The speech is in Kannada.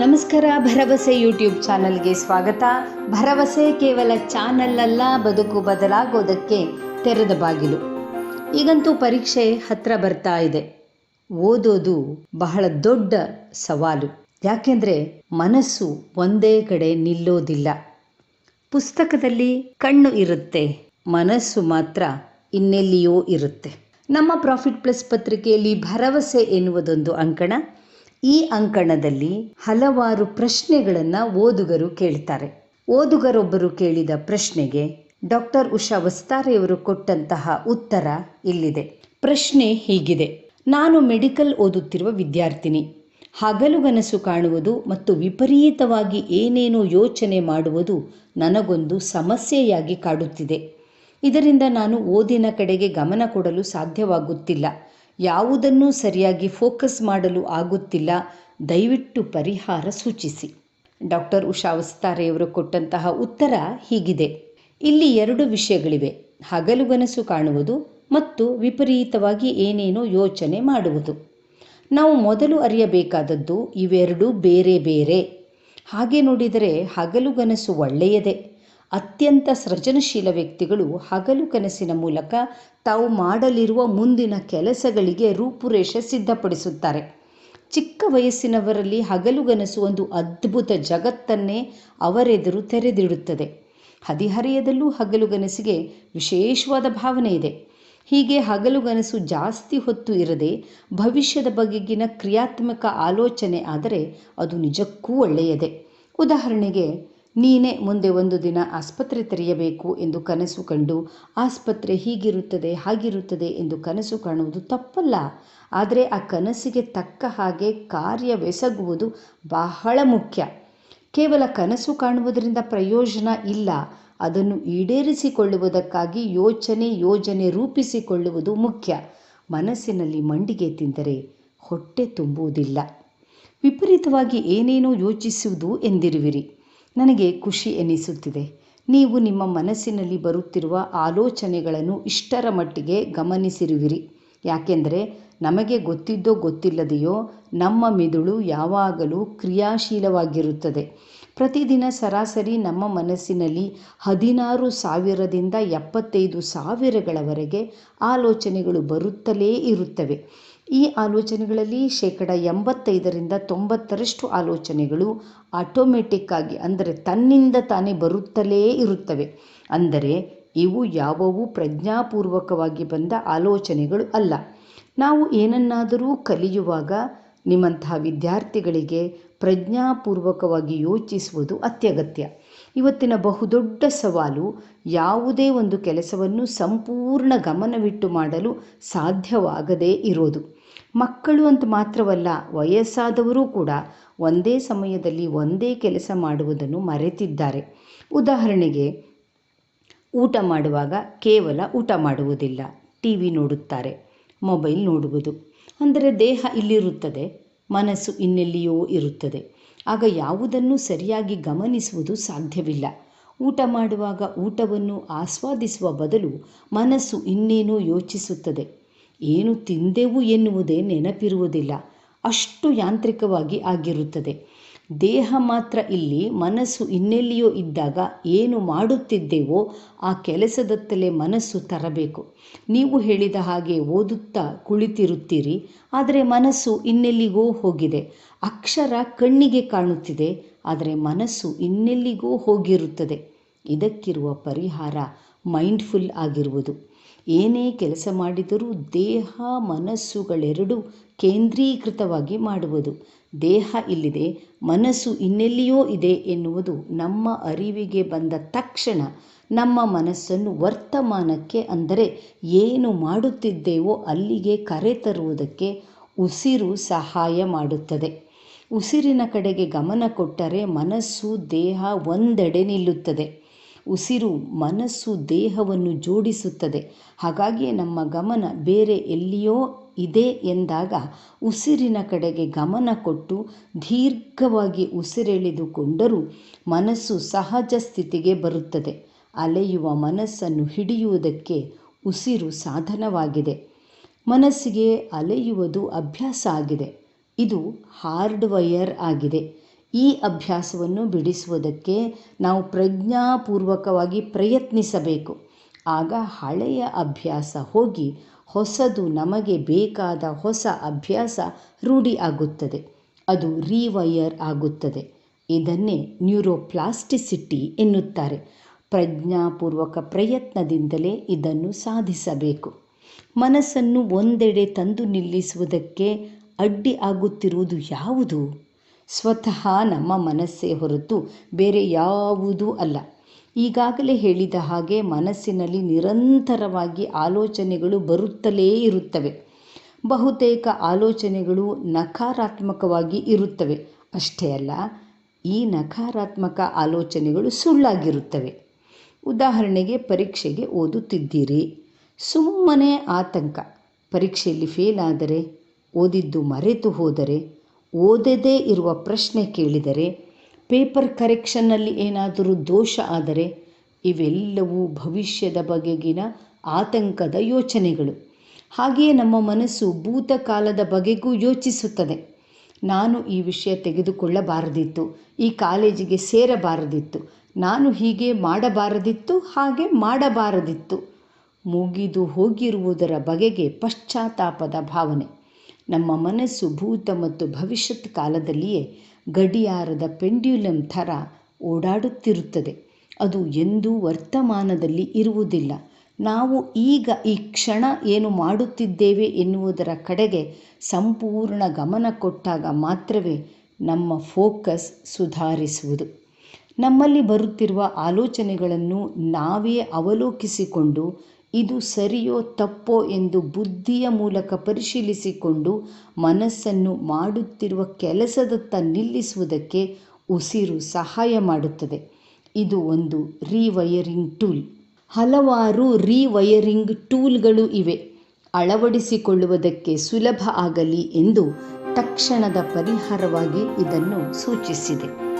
ನಮಸ್ಕಾರ, ಭರವಸೆ ಯೂಟ್ಯೂಬ್ ಚಾನಲ್ಗೆ ಸ್ವಾಗತ. ಭರವಸೆ ಕೇವಲ ಚಾನಲ್ ಅಲ್ಲ ಬದುಕು ಬದಲಾಗೋದಕ್ಕೆ ತೆರೆದ ಬಾಗಿಲು. ಈಗಂತೂ ಪರೀಕ್ಷೆ ಹತ್ರ ಬರ್ತಾ ಇದೆ. ಓದೋದು ಬಹಳ ದೊಡ್ಡ ಸವಾಲು. ಯಾಕೆಂದರೆ ಮನಸ್ಸು ಒಂದೇ ಕಡೆ ನಿಲ್ಲೋದಿಲ್ಲ. ಪುಸ್ತಕದಲ್ಲಿ ಕಣ್ಣು ಇರುತ್ತೆ, ಮನಸ್ಸು ಮಾತ್ರ ಇನ್ನೆಲ್ಲಿಯೋ ಇರುತ್ತೆ. ನಮ್ಮ ಪ್ರಾಫಿಟ್ ಪ್ಲಸ್ ಪತ್ರಿಕೆಯಲ್ಲಿ ಭರವಸೆ ಎನ್ನುವುದೊಂದು ಅಂಕಣ. ಈ ಅಂಕಣದಲ್ಲಿ ಹಲವಾರು ಪ್ರಶ್ನೆಗಳನ್ನು ಓದುಗರು ಕೇಳ್ತಾರೆ. ಓದುಗರೊಬ್ಬರು ಕೇಳಿದ ಪ್ರಶ್ನೆಗೆ ಡಾಕ್ಟರ್ ಉಷಾ ವಸ್ತಾರೆಯವರು ಕೊಟ್ಟಂತಹ ಉತ್ತರ ಇಲ್ಲಿದೆ. ಪ್ರಶ್ನೆ ಹೀಗಿದೆ. ನಾನು ಮೆಡಿಕಲ್ ಓದುತ್ತಿರುವ ವಿದ್ಯಾರ್ಥಿನಿ. ಹಗಲುಗನಸು ಕಾಣುವುದು ಮತ್ತು ವಿಪರೀತವಾಗಿ ಏನೇನೋ ಯೋಚನೆ ಮಾಡುವುದು ನನಗೊಂದು ಸಮಸ್ಯೆಯಾಗಿ ಕಾಡುತ್ತಿದೆ. ಇದರಿಂದ ನಾನು ಓದಿನ ಕಡೆಗೆ ಗಮನ ಕೊಡಲು ಸಾಧ್ಯವಾಗುತ್ತಿಲ್ಲ. ಯಾವುದನ್ನೂ ಸರಿಯಾಗಿ ಫೋಕಸ್ ಮಾಡಲು ಆಗುತ್ತಿಲ್ಲ. ದಯವಿಟ್ಟು ಪರಿಹಾರ ಸೂಚಿಸಿ. ಡಾಕ್ಟರ್ ಉಷಾ ವಸ್ತಾರೆಯವರು ಕೊಟ್ಟಂತಹ ಉತ್ತರ ಹೀಗಿದೆ. ಇಲ್ಲಿ ಎರಡು ವಿಷಯಗಳಿವೆ. ಹಗಲುಗನಸು ಕಾಣುವುದು ಮತ್ತು ವಿಪರೀತವಾಗಿ ಏನೇನೋ ಯೋಚನೆ ಮಾಡುವುದು. ನಾವು ಮೊದಲು ಅರಿಯಬೇಕಾದದ್ದು ಇವೆರಡೂ ಬೇರೆ ಬೇರೆ. ಹಾಗೆ ನೋಡಿದರೆ ಹಗಲುಗನಸು ಒಳ್ಳೆಯದೇ. ಅತ್ಯಂತ ಸೃಜನಶೀಲ ವ್ಯಕ್ತಿಗಳು ಹಗಲು ಕನಸಿನ ಮೂಲಕ ತಾವು ಮಾಡಲಿರುವ ಮುಂದಿನ ಕೆಲಸಗಳಿಗೆ ರೂಪುರೇಷೆ ಸಿದ್ಧಪಡಿಸುತ್ತಾರೆ. ಚಿಕ್ಕ ವಯಸ್ಸಿನವರಲ್ಲಿ ಹಗಲುಗನಸು ಒಂದು ಅದ್ಭುತ ಜಗತ್ತನ್ನೇ ಅವರೆದುರು ತೆರೆದಿಡುತ್ತದೆ. ಹದಿಹರೆಯದಲ್ಲೂ ಹಗಲುಗನಸಿಗೆ ವಿಶೇಷವಾದ ಭಾವನೆ ಇದೆ. ಹೀಗೆ ಹಗಲುಗನಸು ಜಾಸ್ತಿ ಹೊತ್ತು ಇರದೆ ಭವಿಷ್ಯದ ಬಗೆಗಿನ ಕ್ರಿಯಾತ್ಮಕ ಆಲೋಚನೆ ಆದರೆ ಅದು ನಿಜಕ್ಕೂ ಒಳ್ಳೆಯದೇ. ಉದಾಹರಣೆಗೆ ನೀನೇ ಮುಂದೆ ಒಂದು ದಿನ ಆಸ್ಪತ್ರೆ ತೆರೆಯಬೇಕು ಎಂದು ಕನಸು ಕಂಡು, ಆಸ್ಪತ್ರೆ ಹೀಗಿರುತ್ತದೆ, ಹಾಗಿರುತ್ತದೆ ಎಂದು ಕನಸು ಕಾಣುವುದು ತಪ್ಪಲ್ಲ. ಆದರೆ ಆ ಕನಸಿಗೆ ತಕ್ಕ ಹಾಗೆ ಕಾರ್ಯವೆಸಗುವುದು ಬಹಳ ಮುಖ್ಯ. ಕೇವಲ ಕನಸು ಕಾಣುವುದರಿಂದ ಪ್ರಯೋಜನ ಇಲ್ಲ. ಅದನ್ನು ಈಡೇರಿಸಿಕೊಳ್ಳುವುದಕ್ಕಾಗಿ ಯೋಚನೆ, ಯೋಜನೆ ರೂಪಿಸಿಕೊಳ್ಳುವುದು ಮುಖ್ಯ. ಮನಸ್ಸಿನಲ್ಲಿ ಮಂಡಿಗೆ ತಿಂದರೆ ಹೊಟ್ಟೆ ತುಂಬುವುದಿಲ್ಲ. ವಿಪರೀತವಾಗಿ ಏನೇನೋ ಯೋಚಿಸುವುದು ಎಂದಿರುವಿರಿ. ನನಗೆ ಖುಷಿ ಎನಿಸುತ್ತಿದೆ. ನೀವು ನಿಮ್ಮ ಮನಸ್ಸಿನಲ್ಲಿ ಬರುತ್ತಿರುವ ಆಲೋಚನೆಗಳನ್ನು ಇಷ್ಟರ ಮಟ್ಟಿಗೆ ಗಮನಿಸಿರುವಿರಿ. ಯಾಕೆಂದರೆ ನಮಗೆ ಗೊತ್ತಿದ್ದೋ ಗೊತ್ತಿಲ್ಲದೆಯೋ ನಮ್ಮ ಮಿದುಳು ಯಾವಾಗಲೂ ಕ್ರಿಯಾಶೀಲವಾಗಿರುತ್ತದೆ. ಪ್ರತಿದಿನ ಸರಾಸರಿ ನಮ್ಮ ಮನಸ್ಸಿನಲ್ಲಿ ಹದಿನಾರು ಸಾವಿರದಿಂದ ಎಪ್ಪತ್ತೈದು ಸಾವಿರಗಳವರೆಗೆ ಆಲೋಚನೆಗಳು ಬರುತ್ತಲೇ ಇರುತ್ತವೆ. ಈ ಆಲೋಚನೆಗಳಲ್ಲಿ ಶೇಕಡ ಎಂಬತ್ತೈದರಿಂದ ತೊಂಬತ್ತರಷ್ಟು ಆಲೋಚನೆಗಳು ಆಟೋಮೆಟಿಕ್ ಆಗಿ, ಅಂದರೆ ತನ್ನಿಂದ ತಾನೇ ಬರುತ್ತಲೇ ಇರುತ್ತವೆ. ಅಂದರೆ ಇವು ಯಾವುವು ಪ್ರಜ್ಞಾಪೂರ್ವಕವಾಗಿ ಬಂದ ಆಲೋಚನೆಗಳು ಅಲ್ಲ. ನಾವು ಏನನ್ನಾದರೂ ಕಲಿಯುವಾಗ ನಿಮ್ಮಂತಹ ವಿದ್ಯಾರ್ಥಿಗಳಿಗೆ ಪ್ರಜ್ಞಾಪೂರ್ವಕವಾಗಿ ಯೋಚಿಸುವುದು ಅತ್ಯಗತ್ಯ. ಇವತ್ತಿನ ಬಹುದೊಡ್ಡ ಸವಾಲು ಯಾವುದೇ ಒಂದು ಕೆಲಸವನ್ನು ಸಂಪೂರ್ಣ ಗಮನವಿಟ್ಟು ಮಾಡಲು ಸಾಧ್ಯವಾಗದೇ ಇರೋದು. ಮಕ್ಕಳು ಅಂತ ಮಾತ್ರವಲ್ಲ, ವಯಸ್ಸಾದವರೂ ಕೂಡ ಒಂದೇ ಸಮಯದಲ್ಲಿ ಒಂದೇ ಕೆಲಸ ಮಾಡುವುದನ್ನು ಮರೆತಿದ್ದಾರೆ. ಉದಾಹರಣೆಗೆ, ಊಟ ಮಾಡುವಾಗ ಕೇವಲ ಊಟ ಮಾಡುವುದಿಲ್ಲ ಟಿ ವಿ ನೋಡುತ್ತಾರೆ, ಮೊಬೈಲ್ ನೋಡುವುದು. ಅಂದರೆ ದೇಹ ಇಲ್ಲಿರುತ್ತದೆ, ಮನಸ್ಸು ಇನ್ನೆಲ್ಲಿಯೋ ಇರುತ್ತದೆ. ಆಗ ಯಾವುದನ್ನು ಸರಿಯಾಗಿ ಗಮನಿಸುವುದು ಸಾಧ್ಯವಿಲ್ಲ. ಊಟ ಮಾಡುವಾಗ ಊಟವನ್ನು ಆಸ್ವಾದಿಸುವ ಬದಲು ಮನಸ್ಸು ಇನ್ನೇನೋ ಯೋಚಿಸುತ್ತದೆ. ಏನು ತಿಂದೆವು ಎನ್ನುವುದೇ ನೆನಪಿರುವುದಿಲ್ಲ. ಅಷ್ಟು ಯಾಂತ್ರಿಕವಾಗಿ ಆಗಿರುತ್ತದೆ. ದೇಹ ಮಾತ್ರ ಇಲ್ಲಿ, ಮನಸ್ಸು ಇನ್ನೆಲ್ಲಿಯೋ ಇದ್ದಾಗ ಏನು ಮಾಡುತ್ತಿದ್ದೇವೋ ಆ ಕೆಲಸದತ್ತಲೇ ಮನಸ್ಸು ತರಬೇಕು. ನೀವು ಹೇಳಿದ ಹಾಗೆ ಓದುತ್ತಾ ಕುಳಿತಿರುತ್ತೀರಿ, ಆದರೆ ಮನಸ್ಸು ಇನ್ನೆಲ್ಲಿಗೋ ಹೋಗಿದೆ. ಅಕ್ಷರ ಕಣ್ಣಿಗೆ ಕಾಣುತ್ತಿದೆ, ಆದರೆ ಮನಸ್ಸು ಇನ್ನೆಲ್ಲಿಗೋ ಹೋಗಿರುತ್ತದೆ. ಇದಕ್ಕಿರುವ ಪರಿಹಾರ ಮೈಂಡ್ಫುಲ್ ಆಗಿರುವುದು. ಏನೇ ಕೆಲಸ ಮಾಡಿದರೂ ದೇಹ ಮನಸ್ಸುಗಳೆರಡೂ ಕೇಂದ್ರೀಕೃತವಾಗಿ ಮಾಡುವುದು. ದೇಹ ಇಲ್ಲಿದೆ, ಮನಸ್ಸು ಇನ್ನೆಲ್ಲಿಯೋ ಇದೆ ಎನ್ನುವುದು ನಮ್ಮ ಅರಿವಿಗೆ ಬಂದ ತಕ್ಷಣ ನಮ್ಮ ಮನಸ್ಸನ್ನು ವರ್ತಮಾನಕ್ಕೆ ಅಂದರೆ ಏನು ಮಾಡುತ್ತಿದ್ದೇವೋ ಅಲ್ಲಿಗೆ ಕರೆ ತರುವುದಕ್ಕೆ ಉಸಿರು ಸಹಾಯ ಮಾಡುತ್ತದೆ. ಉಸಿರಿನ ಕಡೆಗೆ ಗಮನ ಕೊಟ್ಟರೆ ಮನಸ್ಸು ದೇಹ ಒಂದೆಡೆ ನಿಲ್ಲುತ್ತದೆ. ಉಸಿರು ಮನಸ್ಸು ದೇಹವನ್ನು ಜೋಡಿಸುತ್ತದೆ. ಹಾಗಾಗಿ ನಮ್ಮ ಗಮನ ಬೇರೆ ಎಲ್ಲಿಯೋ ಇದೆ ಎಂದಾಗ ಉಸಿರಿನ ಕಡೆಗೆ ಗಮನ ಕೊಟ್ಟು ದೀರ್ಘವಾಗಿ ಉಸಿರೆಳೆದುಕೊಂಡರೂ ಮನಸ್ಸು ಸಹಜ ಸ್ಥಿತಿಗೆ ಬರುತ್ತದೆ. ಅಲೆಯುವ ಮನಸ್ಸನ್ನು ಹಿಡಿಯುವುದಕ್ಕೆ ಉಸಿರು ಸಾಧನವಾಗಿದೆ. ಮನಸ್ಸಿಗೆ ಅಲೆಯುವುದು ಅಭ್ಯಾಸ ಆಗಿದೆ. ಇದು ಹಾರ್ಡ್ವಯರ್ ಆಗಿದೆ. ಈ ಅಭ್ಯಾಸವನ್ನು ಬಿಡಿಸುವುದಕ್ಕೆ ನಾವು ಪ್ರಜ್ಞಾಪೂರ್ವಕವಾಗಿ ಪ್ರಯತ್ನಿಸಬೇಕು. ಆಗ ಹಳೆಯ ಅಭ್ಯಾಸ ಹೋಗಿ ಹೊಸದು ನಮಗೆ ಬೇಕಾದ ಹೊಸ ಅಭ್ಯಾಸ ರೂಢಿ ಆಗುತ್ತದೆ. ಅದು ರೀವೈಯರ್ ಆಗುತ್ತದೆ. ಇದನ್ನೇ ನ್ಯೂರೋಪ್ಲಾಸ್ಟಿಸಿಟಿ ಎನ್ನುತ್ತಾರೆ. ಪ್ರಜ್ಞಾಪೂರ್ವಕ ಪ್ರಯತ್ನದಿಂದಲೇ ಇದನ್ನು ಸಾಧಿಸಬೇಕು. ಮನಸ್ಸನ್ನು ಒಂದೆಡೆ ತಂದು ನಿಲ್ಲಿಸುವುದಕ್ಕೆ ಅಡ್ಡಿ ಆಗುತ್ತಿರುವುದು ಯಾವುದು? ಸ್ವತಃ ನಮ್ಮ ಮನಸ್ಸೇ ಹೊರತು ಬೇರೆ ಯಾವುದೂ ಅಲ್ಲ. ಈಗಾಗಲೇ ಹೇಳಿದ ಹಾಗೆ ಮನಸ್ಸಿನಲ್ಲಿ ನಿರಂತರವಾಗಿ ಆಲೋಚನೆಗಳು ಬರುತ್ತಲೇ ಇರುತ್ತವೆ. ಬಹುತೇಕ ಆಲೋಚನೆಗಳು ನಕಾರಾತ್ಮಕವಾಗಿ ಇರುತ್ತವೆ. ಅಷ್ಟೇ ಅಲ್ಲ, ಈ ನಕಾರಾತ್ಮಕ ಆಲೋಚನೆಗಳು ಸುಳ್ಳಾಗಿರುತ್ತವೆ. ಉದಾಹರಣೆಗೆ ಪರೀಕ್ಷೆಗೆ ಓದುತ್ತಿದ್ದೀರಿ. ಸುಮ್ಮನೆ ಆತಂಕ. ಪರೀಕ್ಷೆಯಲ್ಲಿ ಫೇಲ್ ಆದರೆ, ಓದಿದ್ದು ಮರೆತು ಹೋದರೆ ಓದದೇ ಇರುವ ಪ್ರಶ್ನೆ ಕೇಳಿದರೆ, ಪೇಪರ್ ಕರೆಕ್ಷನ್ನಲ್ಲಿ ಏನಾದರೂ ದೋಷ ಆದರೆ ಇವೆಲ್ಲವೂ ಭವಿಷ್ಯದ ಬಗೆಗಿನ ಆತಂಕದ ಯೋಚನೆಗಳು. ಹಾಗೆಯೇ ನಮ್ಮ ಮನಸ್ಸು ಭೂತಕಾಲದ ಬಗೆಗೂ ಯೋಚಿಸುತ್ತದೆ. ನಾನು ಈ ವಿಷಯ ತೆಗೆದುಕೊಳ್ಳಬಾರದಿತ್ತು, ಈ ಕಾಲೇಜಿಗೆ ಸೇರಬಾರದಿತ್ತು, ನಾನು ಹೀಗೆ ಮಾಡಬಾರದಿತ್ತು, ಹಾಗೆ ಮಾಡಬಾರದಿತ್ತು. ಮುಗಿದು ಹೋಗಿರುವುದರ ಬಗೆಗೆ ಪಶ್ಚಾತ್ತಾಪದ ಭಾವನೆ. ನಮ್ಮ ಮನಸ್ಸು ಭೂತ ಮತ್ತು ಭವಿಷ್ಯತ್ ಕಾಲದಲ್ಲಿಯೇ ಗಡಿಯಾರದ ಪೆಂಡ್ಯುಲಮ್ ಥರ ಓಡಾಡುತ್ತಿರುತ್ತದೆ. ಅದು ಎಂದೂ ವರ್ತಮಾನದಲ್ಲಿ ಇರುವುದಿಲ್ಲ. ನಾವು ಈಗ ಈ ಕ್ಷಣ ಏನು ಮಾಡುತ್ತಿದ್ದೇವೆ ಎನ್ನುವುದರ ಕಡೆಗೆ ಸಂಪೂರ್ಣ ಗಮನ ಕೊಟ್ಟಾಗ ಮಾತ್ರವೇ ನಮ್ಮ ಫೋಕಸ್ ಸುಧಾರಿಸುವುದು. ನಮ್ಮಲ್ಲಿ ಬರುತ್ತಿರುವ ಆಲೋಚನೆಗಳನ್ನು ನಾವೇ ಅವಲೋಕಿಸಿಕೊಂಡು ಇದು ಸರಿಯೋ ತಪ್ಪೋ ಎಂದು ಬುದ್ಧಿಯ ಮೂಲಕ ಪರಿಶೀಲಿಸಿಕೊಂಡು ಮನಸ್ಸನ್ನು ಮಾಡುತ್ತಿರುವ ಕೆಲಸದತ್ತ ನಿಲ್ಲಿಸುವುದಕ್ಕೆ ಉಸಿರು ಸಹಾಯ ಮಾಡುತ್ತದೆ. ಇದು ಒಂದು ರೀವಯರಿಂಗ್ ಟೂಲ್. ಹಲವಾರು ರೀವಯರಿಂಗ್ ಟೂಲ್ಗಳು ಇವೆ. ಅಳವಡಿಸಿಕೊಳ್ಳುವುದಕ್ಕೆ ಸುಲಭ ಆಗಲಿ ಎಂದು ತಕ್ಷಣದ ಪರಿಹಾರವಾಗಿ ಇದನ್ನು ಸೂಚಿಸಿದೆ.